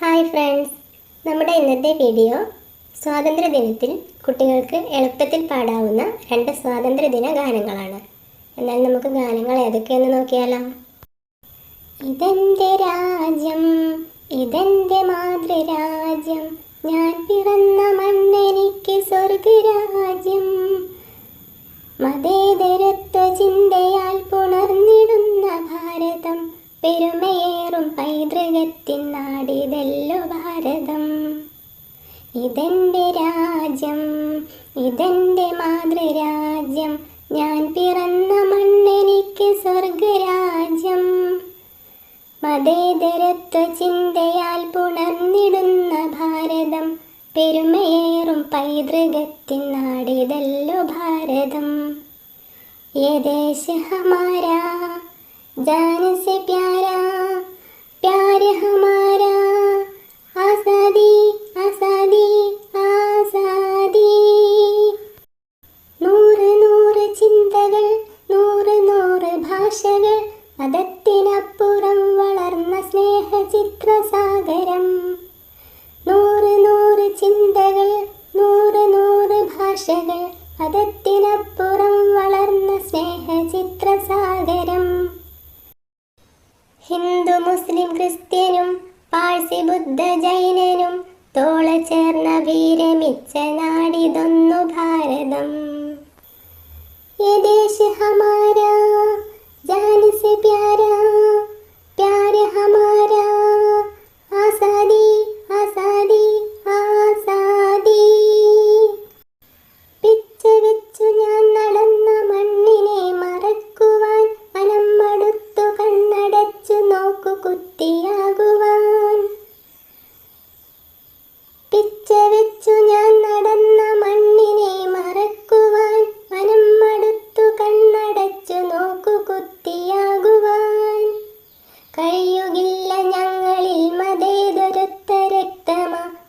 Hi friends. നമ്മുടെ ഇന്നത്തെ video സ്വാതന്ത്ര്യദിനത്തിൽ കുട്ടികൾക്ക് എളുപ്പത്തിൽ പാടാവുന്ന രണ്ട് സ്വാതന്ത്ര്യദിന ഗാനങ്ങളാണ്. എന്നാൽ നമുക്ക് ഗാനങ്ങൾ ഏതൊക്കെയെന്ന് നോക്കിയാലോ? ഇതെന്റെ രാജ്യം ഇതെന്റെ മാതൃരാജ്യം ഞാൻ പിറന്ന മണ്ണെനിക്ക് സ്വർഗരാജ്യം മതേതരത്വ ചിന്തയാൽ പുണർന്നിടുന്ന ഭാരതം പെരുമയേറും പൈതൃകത്തിൻ നാടിതല്ലോ ഭാരതം ഇതെൻ്റെ രാജ്യം ഇതെൻ്റെ മാതൃരാജ്യം ഞാൻ പിറന്ന മണ്ണെനിക്ക് സ്വർഗരാജ്യം മതേതരത്വ ചിന്തയാൽ പുണർന്നിടുന്ന ഭാരതം പെരുമയേറും പൈതൃകത്തിൻ നാടിതല്ലോ ഭാരതം ये देश हमारा जान से प्यारा प्यार പാഴ്സി ബുദ്ധ ജൈനനും തോള ചേർന്ന വീരമിച്ച നാടിതൊന്നു ഭാരതം ये देश हमारा जान से प्यारा प्यार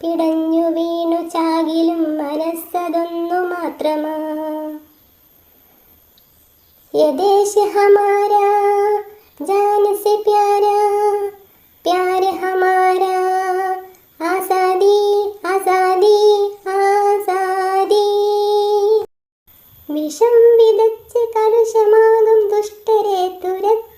പിടഞ്ഞു വീണു ചാകിലും മനസ്സതൊന്നു മാത്രമാ ये देश हमारा जान से प्यारा प्यार हमारा आज़ादी आज़ादी आज़ादी വിഷം വിതച്ച് കലുഷമാകും ദുഷ്ടരെ തുരത്തണം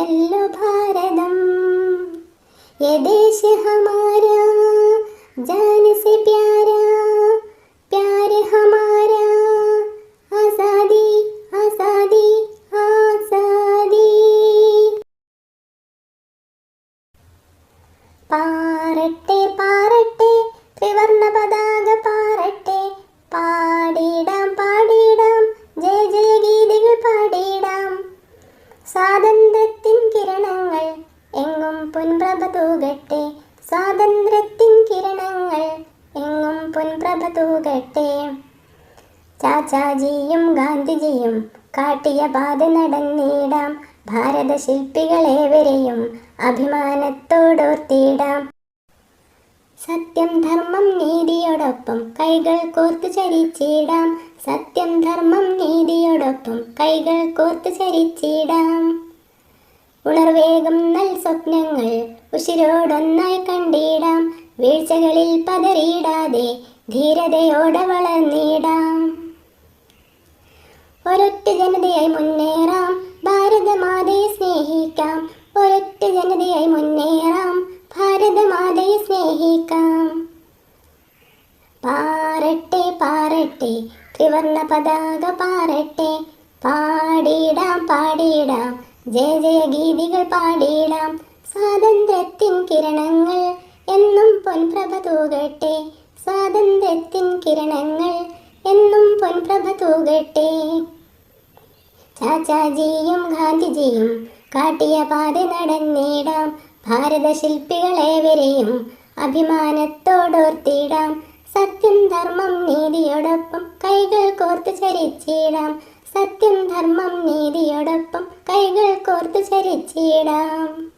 വെല്ലോ ഭാരതം. യദേശ ഹമാരാ ജാന സെ പ്യാ പൊൻപ്രഭ തൂകട്ടെ സ്വാതന്ത്ര്യത്തിൻ കിരണങ്ങൾ എങ്ങും പൊൻപ്രഭ തൂകട്ടെ ചാച്ചാജിയും ഗാന്ധിജിയും കാട്ടിയ പാത നടന്നിടാം ഭാരത ശില്പികളേവരെയും അഭിമാനത്തോടോർത്തിടാം. സത്യം ധർമ്മം നീതിയോടൊപ്പം കൈകൾ കോർത്തു ചരിച്ചിടാം. സത്യം ധർമ്മം നീതിയോടൊപ്പം കൈകൾ കോർത്തു ചരിച്ചിടാം. ഉണർവേഗം നൽ സ്വപ്നങ്ങൾ ഉശിരോടൊന്നായി കണ്ടിടാം. വീഴ്ചകളിൽ പതറിയിടാതെ ധീരതയോടെ വളർന്നിടാം. ഒരൊറ്റ ജനതയായി മുന്നേറാം. ഭാരതമാതയെ സ്നേഹിക്കാം. ഒരൊറ്റ ജനതയായി മുന്നേറാം. ഭാരതമാതയെ സ്നേഹിക്കാം. പാറട്ടെ പാറട്ടെ. ത്രിവർണ പതാക പാറട്ടെ. പാടിയിടാം പാടിയിടാം ജയ ജയ ഗീതികൾ പാടിയിടാം സ്വാതന്ത്ര്യത്തിൻ കിരണങ്ങൾ എന്നും പൊൻപ്രഭ തൂകട്ടെ. സ്വാതന്ത്ര്യത്തിൻ കിരണങ്ങൾ എന്നും പൊൻപ്രഭ തൂകട്ടെ. ചാച്ചാജിയും ഗാന്ധിജിയും കാട്ടിയ പാത നടന്നിടാം ഭാരത ശില്പികളേവരെയും അഭിമാനത്തോടോർത്തിടാം. സത്യം ധർമ്മം നീതിയോടൊപ്പം കൈകൾ കോർത്ത് ചരിച്ചിടാം. സത്യം ധർമ്മം നീതിയോടൊപ്പം കൈകൾ കോർത്ത് ചരിച്ചിടാം.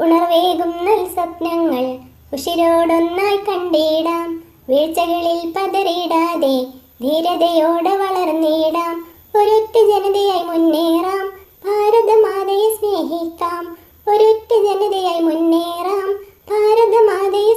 ഉണർവേകും സ്വപ്നങ്ങൾ. ഉഷിരോടൊന്നായി കണ്ടിടാം. വീഴ്ചകളിൽ പതറിയിടാതെ ധീരതയോടെ വളർന്നിടാം. ഒരൊറ്റ ജനതയായി മുന്നേറാം. ഭാരതമാതയെ സ്നേഹിക്കാം. ഒരൊറ്റ ജനതയായി മുന്നേറാം. ഭാരതമാതയെ